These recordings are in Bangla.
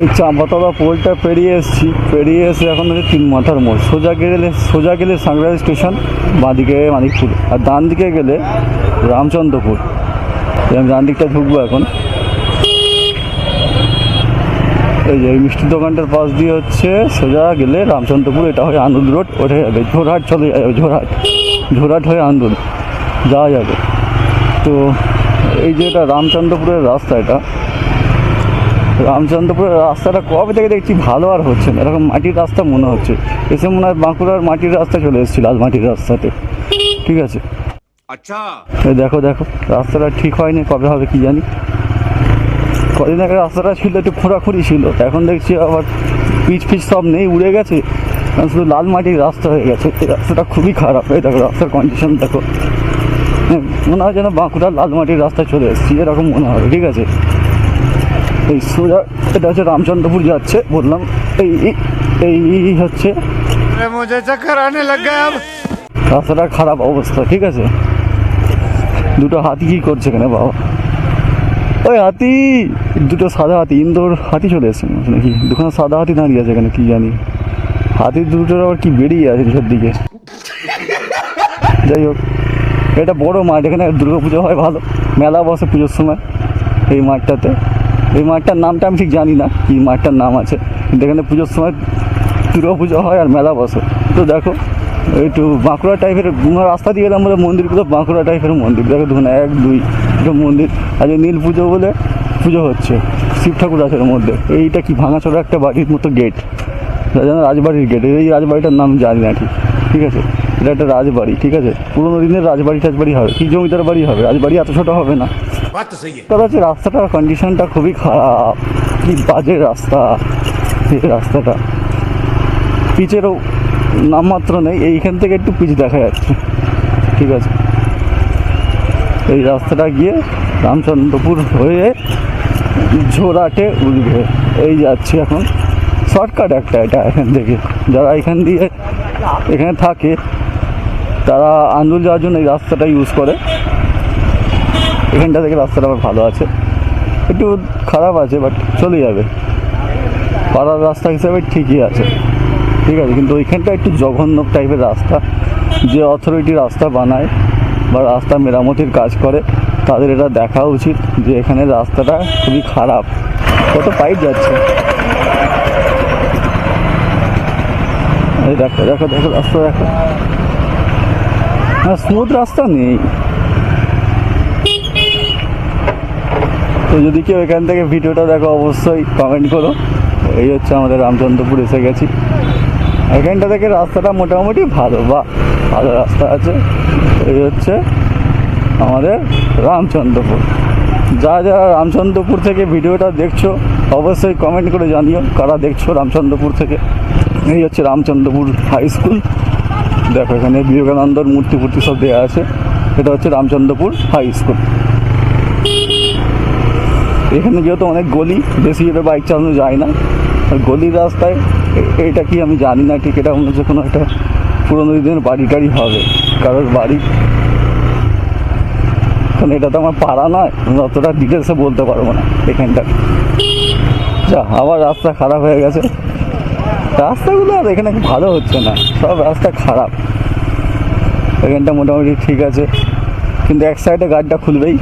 চাম্পাতলা পোলটা পেরিয়ে এসেছি। পেরিয়ে এসে এখন হচ্ছে তিন মাথার মোড়। সোজা গেলে সোজা গেলে সাংগ্রাই স্টেশন, বাঁদিকে মানিকপুর। আর ডান দিকে গেলে রামচন্দ্রপুর। আমি ডান দিকটা ঢুকবো এখন। এই যে এই মিষ্টির দোকানটার পাশ দিয়ে হচ্ছে সোজা গেলে রামচন্দ্রপুর। এটা হয় আন্দুল রোড। ওঠে যাবে ঝোরহাট চলে যাবে ঝোরহাট ঝোরহাট হয়ে আন্দুল যাওয়া যাবে। তো এই যে এটা রামচন্দ্রপুরের রাস্তা এটা। রামচন্দ্রপুরের রাস্তাটা কবে থেকে দেখছি ভালো আর হচ্ছে না। এরকম মাটির রাস্তা মনে হচ্ছে। এসে মনে হয় বাঁকুড়ার মাটির রাস্তা চলে এসেছি লাল মাটির রাস্তাতে। ঠিক আছে? আচ্ছা। দেখো দেখো রাস্তাটা ঠিক হয়নি কবে হবে কি জানি? কদিন আগে রাস্তাটা ছিল একটু খোঁড়াখুঁড়ি ছিল। এখন দেখছি আবার পিচ পিচ সব নেই উড়ে গেছে। শুধু লাল মাটির রাস্তা হয়ে গেছে। এই রাস্তাটা খুবই খারাপ। এই দেখো রাস্তার কন্ডিশন দেখো। মনে হয় যেন বাঁকুড়ার লাল মাটির রাস্তা চলে এসেছি। এরকম মনে হয় ঠিক আছে? এই সোজা এটা হচ্ছে রামচন্দ্রপুর যাচ্ছে বললাম এই এই হচ্ছে। রাস্তাটা খারাপ অবস্থা ঠিক আছে? দুটো হাতি কি করছে এখানে বাবা? ওই হাতি! দুটো সাদা হাতি ইন্দোর হাতি চলে এসছে নাকি? দুখানা সাদা হাতি দাঁড়িয়ে আছে এখানে কি জানি। হাতি দুটোর আবার কি বেরিয়ে আছে সব দিকে। যাই হোক এটা বড় মাঠ এখানে দুর্গাপুজো হয় ভালো। মেলা বসে পুজোর সময় এই মাঠটাতে। এই মাঠটার নামটা আমি ঠিক জানি না, কি মাঠটার নাম আছে। কিন্তু এখানে পুজোর সময় দুর্গা পুজো হয় আর মেলা বসে। তো দেখো, একটু বাঁকুড়া টাইপের রাস্তা দিয়ে এলাম বলে মন্দিরগুলো বাঁকুড়া টাইপের মন্দির। দেখো দেখুন এক, দুই এটা মন্দির। আজ নীল পুজো বলে পুজো হচ্ছে, শিব ঠাকুর আছে মধ্যে। এইটা কি ভাঙাচোরা একটা বাড়ির মতো গেট যেন রাজবাড়ির গেট এই রাজবাড়িটার নাম জানি না ঠিক। ঠিক আছে? এটা একটা রাজবাড়ি ঠিক আছে? পুরোনো দিনের রাজবাড়ি টাজবাড়ি হবে। কি জমিদার বাড়ি হবে? রাজবাড়ি এত ছোটো হবে না। তার হচ্ছে রাস্তাটার কন্ডিশনটা খুবই খারাপ। কি বাজে রাস্তা। রাস্তাটা। পিচেরও নামমাত্র নেই। এইখান থেকে একটু পিচ দেখা যাচ্ছে। ঠিক আছে? এই রাস্তাটা গিয়ে রামচন্দ্রপুর হয়ে ঝোরাটে উঠবে। এই যাচ্ছি এখন। শর্টকাট একটা এটা এখান থেকে। যারা এখান দিয়ে এখানে থাকে তারা আন্দুল যাওয়ার জন্য এই রাস্তাটা ইউজ করে। এখানটা থেকে রাস্তাটা আবার ভালো আছে। একটু খারাপ আছে বাট চলে যাবে। পাড়ার রাস্তা হিসাবে ঠিকই আছে। ঠিক আছে, কিন্তু ওইখানটা একটু জঘন্য টাইপের রাস্তা। যে অথরিটি রাস্তা বানায় বা রাস্তা মেরামতির কাজ করে, তাদের এটা দেখা উচিত যে এখানে রাস্তাটা খুবই খারাপ। কত পাইপ যাচ্ছে। দেখো দেখো দেখো, রাস্তা দেখো। স্মুথ রাস্তা নেই। তো যদি কেউ এখান থেকে ভিডিওটা দেখো, অবশ্যই কমেন্ট করো। এই হচ্ছে আমাদের রামচন্দ্রপুর এসে গেছি। এখানটা থেকে রাস্তাটা মোটামুটি ভালো, বা ভালো রাস্তা আছে। এই হচ্ছে আমাদের রামচন্দ্রপুর। যা যারা রামচন্দ্রপুর থেকে ভিডিওটা দেখছ, অবশ্যই কমেন্ট করে জানিও, কারা দেখছ রামচন্দ্রপুর থেকে। এই হচ্ছে রামচন্দ্রপুর হাই স্কুল দেখো, এখানে বিবেকানন্দর মূর্তি ফুর্তি সব দেওয়া আছে। এটা হচ্ছে রামচন্দ্রপুর হাই স্কুল এখানে যেহেতু অনেক গলি, বেশি যেটা বাইক চালানো যায় না। আর গলির রাস্তায় এটা কি আমি জানি না, ঠিক এটা মনে হচ্ছে কোনো একটা পুরোনো দিনের বাড়ি টাড়ি হবে, কারোর বাড়ি। কারণ এটা তো আমার পাড়া নয়, আমি অতটা ডিটেলসে বলতে পারব না এখানটা। যা, আবার রাস্তা খারাপ হয়ে গেছে। রাস্তাগুলো আর এখানে ভালো হচ্ছে না, সব রাস্তা খারাপ। এখানটা মোটামুটি ঠিক আছে, কিন্তু এক সাইডে গাড়িটা খুলবেই।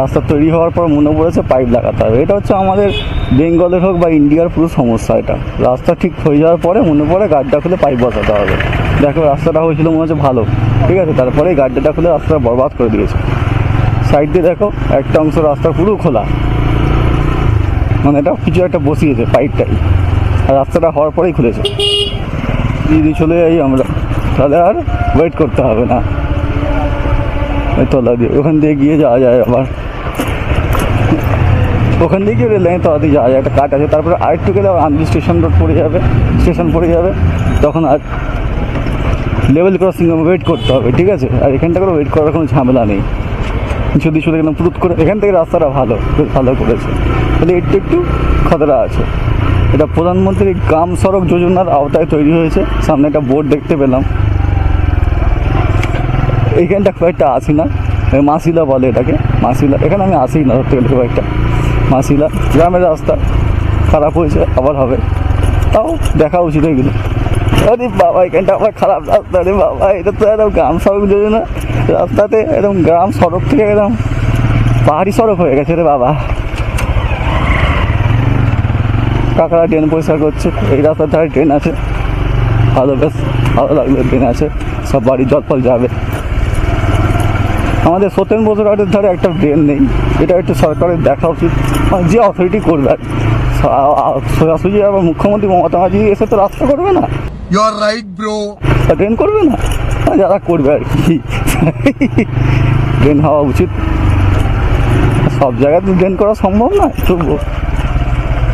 রাস্তা তৈরি হওয়ার পর মনে পড়েছে পাইপ লাগাতে হবে। এটা হচ্ছে আমাদের বেঙ্গলের হোক বা ইন্ডিয়ার পুরো সমস্যা এটা। রাস্তা ঠিক হয়ে যাওয়ার পরে মনে পড়ে গাড়িটা খুলে পাইপ বসাতে হবে। দেখো রাস্তাটা হয়েছিল মনে হচ্ছে ভালো, ঠিক আছে? তারপরে এই গাড়িটা খুলে রাস্তাটা বরবাদ করে দিয়েছে। সাইড দিয়ে দেখো, একটা অংশ রাস্তা পুরো খোলা। মানে এটা কিছু একটা বসিয়েছে পাইপটাই রাস্তাটা হওয়ার পরেই খুলেছে। যদি চলে যাই আমরা। তাহলে আর ওয়েট করতে হবে না। ওই তলা দিয়ে। ওখান দিয়ে গিয়ে যাওয়া যায় আবার। ওখান দিয়ে গিয়ে রেল লাইন তলা দিয়ে যাওয়া যায়। একটা কাট আছে। তারপরে আরেকটু গেলে আন্দুল স্টেশন রোড পড়ে যাবে। স্টেশন পড়ে যাবে। তখন আর লেভেল ক্রসিং ওয়েট করতে হবে, ঠিক আছে? আর এখানটা করে ওয়েট করার কোনো ঝামেলা নেই। যদি চলে গেলাম পুরুত করে এখান থেকে রাস্তাটা ভালো ভালো করেছে। তাহলে একটু একটু খতরা আছে। এটা প্রধানমন্ত্রী গ্রাম সড়ক যোজনার আওতায় তৈরি হয়েছে। সামনে একটা বোর্ড দেখতে পেলাম। এইখানটা খুব একটা আসি না মাসিলা বলে এটাকে। মাসিলা। এখানে আমি আসি না ধরতে গেলে খুব একটা মাসিলা। গ্রামের রাস্তা খারাপ হয়েছে, আবার হবে। তাও দেখা উচিত এগুলো আরে বাবা, এখানটা আমার খারাপ রাস্তা রে বাবা। এটা তো একদম গ্রাম সড়ক যোজনা। রাস্তাতে একদম গ্রাম সড়ক থেকে একদম পাহাড়ি সড়ক হয়ে গেছে রে বাবা। কাকারা ট্রেন পরিষ্কার করছে। এই রাস্তার ধারে ট্রেন আছে। ভালো বেশ ভালো লাগল ট্রেন আছে। সব বাড়ি জল ফল যাবে। আমাদের সত্যেন বসুরহাটের ধারে একটা ড্রেন নেই। এটা একটু সরকারের দেখা উচিত। মানে যে অথরিটি করবে। আর সোজাসুজি আবার মুখ্যমন্ত্রী মমতা ব্যানার্জি এসে তো রাস্তা করবে না। You're right, bro. ড্রেন করবে না? আর যারা করবে আর কি। ড্রেন হওয়া উচিত। সব জায়গায় তো ড্রেন করা সম্ভব না তবু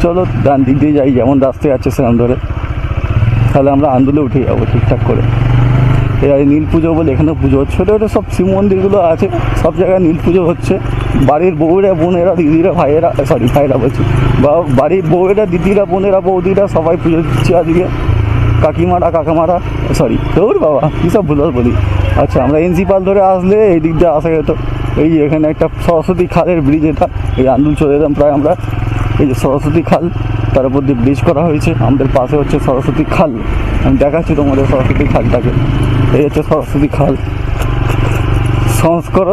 চলো, ডান দিক দিয়ে যাই, যেমন রাস্তায় আছে সেরকম ধরে। তাহলে আমরা আন্দোলনে উঠে যাব ঠিকঠাক করে। এবার নীল পুজো বলে এখানে পুজো হচ্ছে। ছোটো ছোটো সব শিব মন্দিরগুলো আছে, সব জায়গায় নীল পুজো হচ্ছে। বাড়ির বউরা, বোনেরা, দিদিরা, ভাইয়েরা সরি ভাইয়েরা বলছি। বা বাড়ির বউয়েরা দিদিরা, বোনেরা, বৌদিরা সবাই পুজো দিচ্ছে আজকে। কাকিমারা, কাকামারা সরি তোর বাবা, কী সব ভুল বলি। আচ্ছা আমরা এনসিপাল ধরে আসলে এই দিক দিয়ে আসা যেত। এই এখানে একটা সরস্বতী খালের ব্রিজ এটা, এই আন্দোলন চলে যেতাম প্রায় আমরা। এই যে সরস্বতী খাল, তার উপর দিয়ে ব্রিজ করা হয়েছে। আমাদের পাশে হচ্ছে সরস্বতী খাল। আমি দেখাচ্ছি তোমাদের সরস্বতী খালটাকে। এই হচ্ছে সরস্বতী খাল। সংস্কার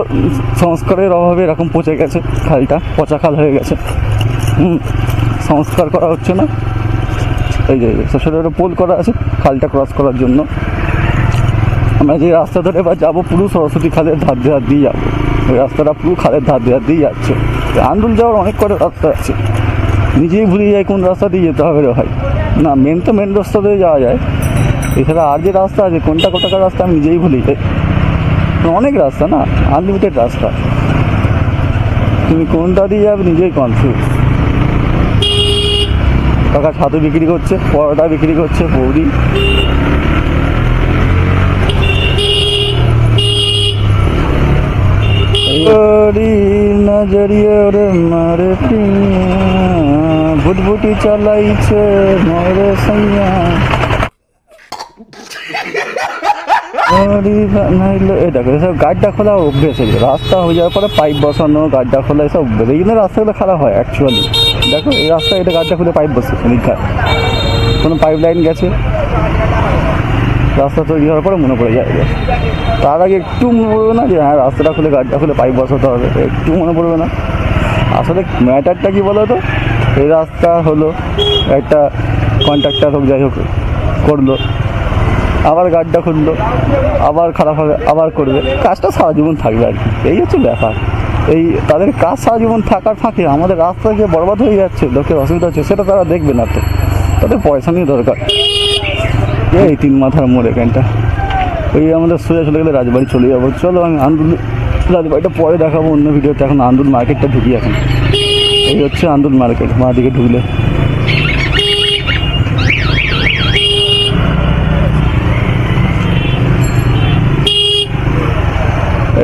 সংস্কারের অভাবে এরকম পচে গেছে খালটা, পচা খাল হয়ে গেছে। হুম, সংস্কার করা হচ্ছে না। এই যে ছোটো ছোটো পোল করা আছে, খালটা ক্রস করার জন্য। আমরা যে রাস্তা ধরে এবার যাব, পুরো সরস্বতী খালের ধার ধার দিয়ে যাব। ওই রাস্তাটা পুরো খালের ধার ধার দিয়ে যাচ্ছে। আন্দুল যাওয়ার অনেক কটা রাস্তা আছে। নিজেই ভুলে যাই কোন রাস্তা দিয়ে যেতে হবে রে ভাই। না মেন তো মেন রাস্তা দিয়ে যাওয়া যায়। এছাড়া আর যে রাস্তা আছে কোনটা কোথাকার রাস্তা আমি নিজেই ভুলে যাই। অনেক রাস্তা না আনলিমিটেড রাস্তা। তুমি কোনটা দিয়ে যাবে নিজেই কনফিউজ কাকা ছাতু বিক্রি করছে পরোটা বিক্রি করছে বৌদি। ওরি নজরিয়ে রে মারে পিয়া ভুটভুটি চালাইছে মরে এসব গাড্ডা খোলা অভ্যেস হয়ে রাস্তা হয়ে যাওয়ার পরে পাইপ বসানো গাড্ডা খোলা অভ্যেস। এই জন্য রাস্তাগুলো খারাপ হয় অ্যাকচুয়ালি দেখো, এই রাস্তায় এটা গাড্ডা খুলে পাইপ বসে, নির্ঘাত। কোনো পাইপ লাইন গেছে। রাস্তা তৈরি হওয়ার পরে মনে পড়ে যায়। তার আগে একটু মনে পড়বে না যে হ্যাঁ রাস্তাটা খুলে, গাড়িটা খুলে পাইপ বসাতে হবে। একটু মনে পড়বে না। আসলে ম্যাটারটা কি বলো তো এই রাস্তা হলো একটা কন্ট্রাক্টার হোক, যাই হোক, করল। আবার গাড়িটা খুললো, আবার খারাপ হবে, আবার করবে। কাজটা সারা জীবন থাকবে আর কি। এই হচ্ছে ব্যাপার। এই তাদের কাজ সারা জীবন থাকার ফাঁকে আমাদের রাস্তা যে বরবাদ হয়ে যাচ্ছে, লোকের অসুবিধা হচ্ছে, সেটা তারা দেখবে না তো। তাদের পয়সা নিয়ে দরকার। এই তিন মাথার মোড় এখানটা। ওই আমাদের সোজা চলে গেলে রাজবাড়ি চলে যাব। চলো আমি আন্দুল, রাজবাড়িটা পরে দেখাবো, অন্য ভিডিওতে। এখন আন্দুল মার্কেটটা ঢুকি এখন। এই হচ্ছে আন্দুল মার্কেট মা দিকে ঢুকলে।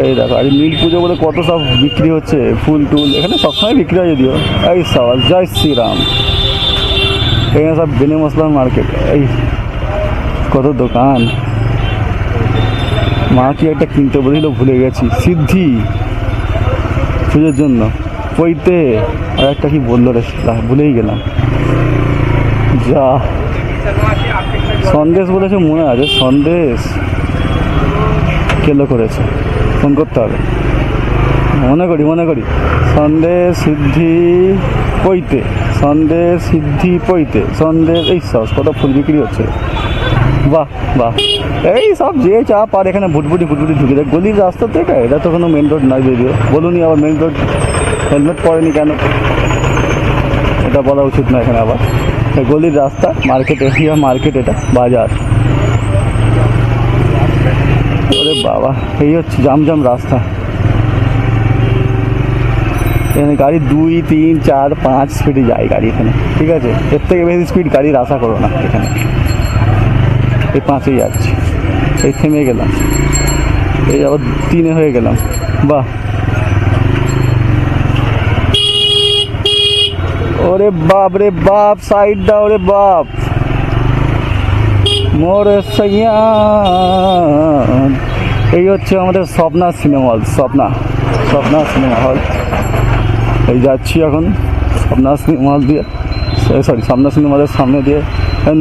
এই দেখো আর নীল পুজো বলে কত সব বিক্রি হচ্ছে, ফুল, টুল, এখানে সবসময় বিক্রি হয় যদিও। এই সওয়াল, জয় শ্রীরাম। এখানে সব বেনে মশলার মার্কেট, এই কত দোকান। মা কি একটা কিনতে বলেছিল, ভুলে গেছি। সিদ্ধি, পুজোর জন্য পইতে আর একটা কি বলল রে? শালা, ভুলেই গেলাম। যা। সন্দেশ বলেছে মনে আছে। সন্দেশ। কেলো করেছে। ফোন করতে হবে। মনে করি মনে করি। সন্দেশ সিদ্ধি পইতে। সন্দেশ সিদ্ধি পইতে। সন্দেশ এই সব কত ফুল বিক্রি হচ্ছে। বাহ বাহ। এই সব যে চা পার এখানে ভুটভুটি ভুটভুটি ঢুকে দেয় গলির রাস্তা থেকে এটা তো কোনো মেন রোড নয় যদিও। বলুনি আবার মেন রোড হেলমেট পরেনি কেন? এটা বলা উচিত না এখানে আবার। গলির রাস্তা মার্কেট এরিয়া মার্কেট এটা, বাজার। ওরে বাবা, এই হচ্ছে জামজাম রাস্তা। এখানে গাড়ি দুই, তিন, চার, পাঁচ স্পিডে যায় গাড়ি এখানে। ঠিক আছে? এর থেকে বেশি স্পিড গাড়ির আশা করো না এখানে। এই পাঁচেই যাচ্ছি। এই থেমে গেলাম। এই আবার তিনে হয়ে গেলাম। বাহ! ওরে বাপ রে বাপ সাইড দাও রে বাপ। মোরে সৈয়া। এই হচ্ছে আমাদের Swapna cinema hall Swapna Swapna cinema hall এই যাচ্ছি এখন স্বপ্না সিনেমা হল দিয়ে। সরি স্বপ্না সিনেমা সিনেমাদের সামনে দিয়ে।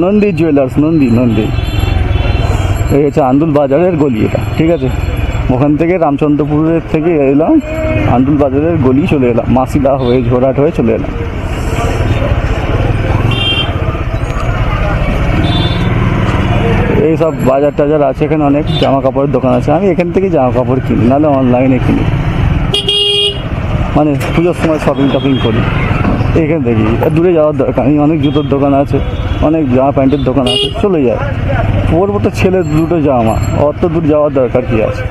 নন্দী জুয়েলার্স নন্দী নন্দী। এই হচ্ছে আন্দুল বাজারের গলি এটা, ঠিক আছে? ওখান থেকে রামচন্দ্রপুরের থেকে এলাম, আন্দুল বাজারের গলি চলে এলাম। মাসিদা হয়ে, ঝোরাট হয়ে চলে এলাম। এইসব বাজার টাজার আছে এখানে অনেক জামা কাপড়ের দোকান আছে। আমি এখান থেকে জামা কাপড় কিনি, নাহলে অনলাইনে কিনি। মানে পুজোর সময় শপিং টপিং করি। এখান আর দূরে যাওয়ার দরকার নেই, অনেক জুতোর দোকান আছে, অনেক জামা প্যান্টের দোকান আছে, চলে যায়। পরবো তো ছেলের দুটো জামা, অত দূর যাওয়ার দরকার কি আছে?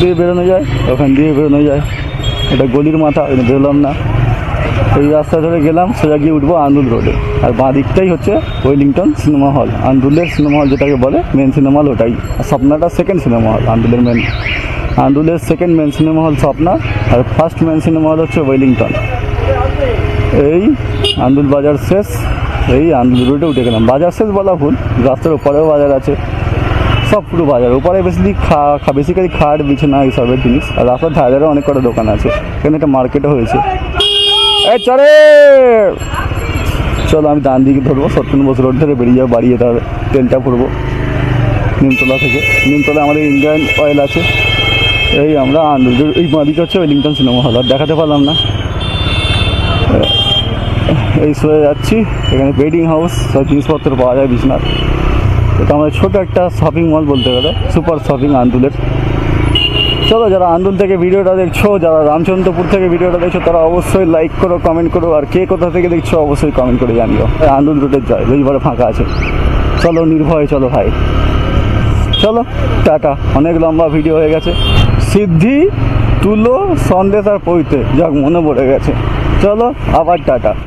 দিয়ে বেরোনো যায়, ওখান দিয়ে বেরোনো যায়। এটা গলির মাথা বেরোলাম না। এই রাস্তা ধরে গেলাম, সোজা গিয়ে উঠবো আন্দুল রোডে। আর বাঁ দিকটাই হচ্ছে Wellington cinema hall. আন্দুলের cinema hall যেটাকে বলে মেন সিনেমা হল ওটাই। আর স্বপ্নাটা সেকেন্ড সিনেমা হল, আন্দুলের main আন্দুলের second main cinema hall Swapna, আর ফার্স্ট মেন সিনেমা হল হচ্ছে ওয়েলিংটন। এই আন্দুল বাজার শেষ, এই আন্দুল রোডে উঠে গেলাম। বাজার শেষ বলা ভুল, রাস্তার ওপারেও বাজার আছে। সব পুরো বাজার, ওপারে বেশি খা বেসিক্যালি খাট, বিছানা এইসবের জিনিস। আর রাস্তার ধারে অনেক কটা দোকান আছে। এখানে একটা মার্কেটও হয়েছে। চলে। চলো, আমি ডান দিকে ধরবো সত্যেন বোস রোড ধরে বেরিয়ে যাব বাড়ি যেতে হবে তেলটা পড়ব নিমতলা থেকে। নিমতলা আমাদের ইন্ডিয়ান অয়েল আছে। এই আমরা আন্দোলন এই মাদিকে হচ্ছে ওয়েলিংটন সিনেমা হল আর দেখাতে পারলাম না। এই সয়ে যাচ্ছি, এখানে বেডিং হাউস সব জিনিসপত্র পাওয়া যায় বিছনার। এটা আমাদের ছোটো একটা শপিং মল বলতে গেলে সুপার শপিং আন্দুলের। চলো যারা আন্দুল থেকে ভিডিওটা দেখছ, যারা রামচন্দ্রপুর থেকে ভিডিওটা দেখছ, তারা অবশ্যই লাইক করো কমেন্ট করো, আর কে কোথা থেকে দেখছ অবশ্যই কমেন্ট করে জানিও। আন্দুল রুটের জয় রবিবারে ফাঁকা আছে। চলো, নির্ভয়ে চলো ভাই। চলো, টাটা। অনেক লম্বা ভিডিও হয়ে গেছে। সিদ্ধি, তুলো, সন্দেশ আর পৈতে, যাক মনে পড়ে গেছে। চলো, আবার টাটা।